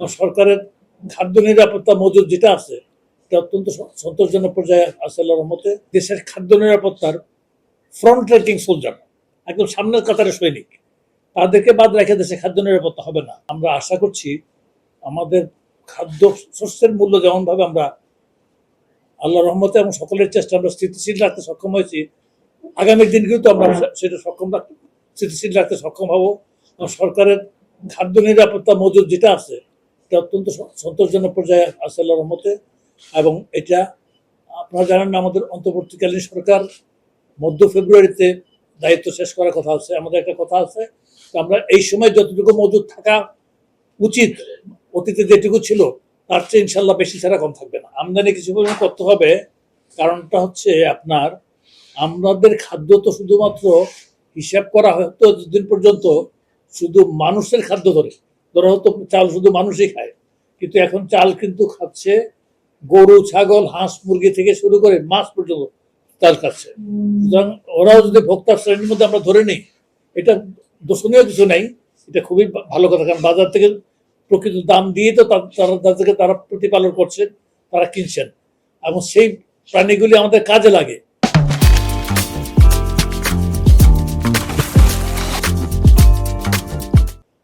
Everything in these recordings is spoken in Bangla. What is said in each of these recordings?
সরকারের খাদ্য নিরাপত্তা মজুদ যেটা আছে, এটা অত্যন্ত সন্তোষজনক পর্যায়ে আছে রহমতে। দেশের খাদ্য নিরাপত্তার ফ্রন্ট রেটিং সোলজার একদম সামনের কাতারে সৈনিক। তাদেরকে বাদ রেখে দেশে খাদ্য নিরাপত্তা হবে না। আমরা আশা করছি আমাদের খাদ্য শস্যের মূল্য যেমনভাবে আমরা আল্লাহ রহমতে এবং সকলের চেষ্টা আমরা স্থিতিশীল রাখতে সক্ষম হয়েছি, আগামী দিনগুলোতে আমরা সেটা সক্ষম রাখতে স্থিতিশীল রাখতে সক্ষম হব। সরকারের খাদ্য নিরাপত্তা মজুদ যেটা আছে এটা অত্যন্ত সন্তোষজনক পর্যায়ে আছে আল্লাহ রহমতে। এবং এটা আপনারা জানেন আমাদের অন্তর্বর্তীকালীন সরকার মধ্য ফেব্রুয়ারিতে দায়িত্ব শেষ করার কথা আছে। আমাদের একটা কথা আছে আমরা এই সময় যতটুকু মজুদ থাকা উচিত, অতীতে যেটুকু ছিল, তার চেয়ে ইনশাল্লাহ বেশি ছাড়া কম থাকবে না। আমদানি কিছু পরিমাণ করতে হবে, কারণটা হচ্ছে আপনার, আমাদের খাদ্য তো শুধুমাত্র হিসাব করা হতো যতদিন পর্যন্ত শুধু মানুষের খাদ্য ধরে। ধরা হতো চাল শুধু মানুষই খায়, কিন্তু এখন চাল কিন্তু খাচ্ছে গরু, ছাগল, হাঁস, মুরগি থেকে শুরু করে মাছ পর্যন্ত চাল খাচ্ছে। সুতরাং ওরাও যদি ভোক্তা শ্রেণির মধ্যে আমরা ধরে নিই, এটা দোষণীয় কিছু নাই, এটা খুবই ভালো কথা, কারণ বাজার থেকে প্রকৃত দাম দিয়ে তো তারা তাদেরকে তারা প্রতিপালন করছেন তারা কিনছেন। এবং সেই প্রাণীগুলি আমাদের কাজে লাগে।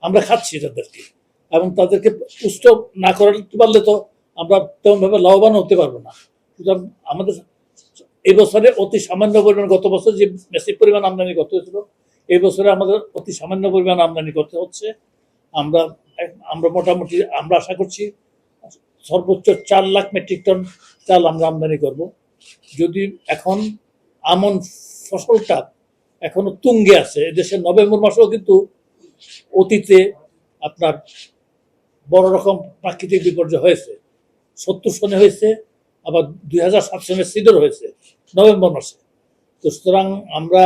আমরা খাচ্ছি তাদেরকে এবং তাদেরকে পুষ্ট না করাতে পারলে তো আমরা তেমনভাবে লাভবান হতে পারব না। সুতরাং আমাদের এই বছরে অতি সামান্য পরিমাণ, গত বছর যে বেশি পরিমাণ আমদানি করতে হয়েছিল, এই বছরে আমাদের অতি সামান্য পরিমাণ আমদানি করতে হচ্ছে। আমরা আমরা মোটামুটি, আমরা আশা করছি সর্বোচ্চ চার লাখ মেট্রিক টন চাল আমরা আমদানি করব। যদি এখন আমন ফসলটা এখনও তুঙ্গে আছে দেশের নভেম্বর মাসেও কিন্তু অতীতে আপনার বড় রকম প্রাকৃতিক বিপর্যয় হয়েছে। সত্তর সনে হয়েছে, আবার দুই হাজার সাত সনে সিডর হয়েছে, নভেম্বর মাসে। তো সুতরাং আমরা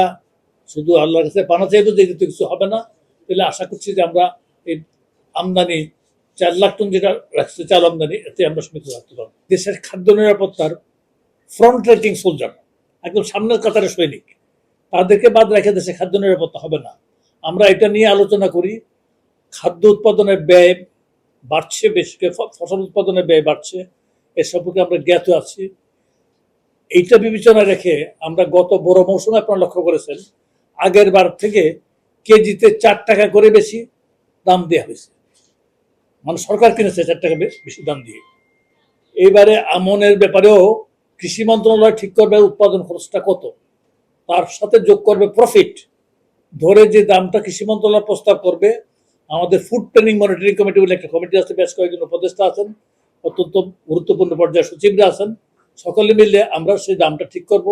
শুধু আল্লাহর কাছে পানা চাইব যে এতে কিছু হবে না। তাহলে আশা করছি যে আমরা এই আমদানি, চার লাখ টন যেটা রাখছে, চাল আমদানি, এতে আমরা সীমিত রাখতে পারব। দেশের খাদ্য নিরাপত্তার ফ্রন্ট রেটিং সোলজার একদম সামনের কাতারে সৈনিক, তাদেরকে বাদ রেখে দেশে খাদ্য নিরাপত্তা হবে না। আমরা এটা নিয়ে আলোচনা করি, খাদ্য উৎপাদনের ব্যয় বাড়ছে বেশি, ফসল উৎপাদনের ব্যয় বাড়ছে, এ সম্পর্কে আমরা জ্ঞাত আছি। এইটা বিবেচনায় রেখে আমরা গত বড় মৌসুমে আপনারা লক্ষ্য করেছেন, আগের বার থেকে কেজিতে চার টাকা করে বেশি দাম দেওয়া হয়েছে। মানে সরকার কিনেছে চার টাকা বেশি দাম দিয়ে। এইবারে আমনের ব্যাপারেও কৃষি মন্ত্রণালয় ঠিক করবে, উৎপাদন খরচটা কত, তার সাথে যোগ করবে প্রফিট ধরে যে দামটা কৃষি মন্ত্রণালয় প্রস্তাব করবে, আমাদের ফুড ট্রেনিং মনিটরিং কমিটি বলে একটা কমিটি আছে, বেশ কয়েকজন উপদেষ্টা আছেন, অত্যন্ত গুরুত্বপূর্ণ পর্যায়ে সচিবরা আছেন। সকলে মিলে আমরা সেই দামটা ঠিক করব।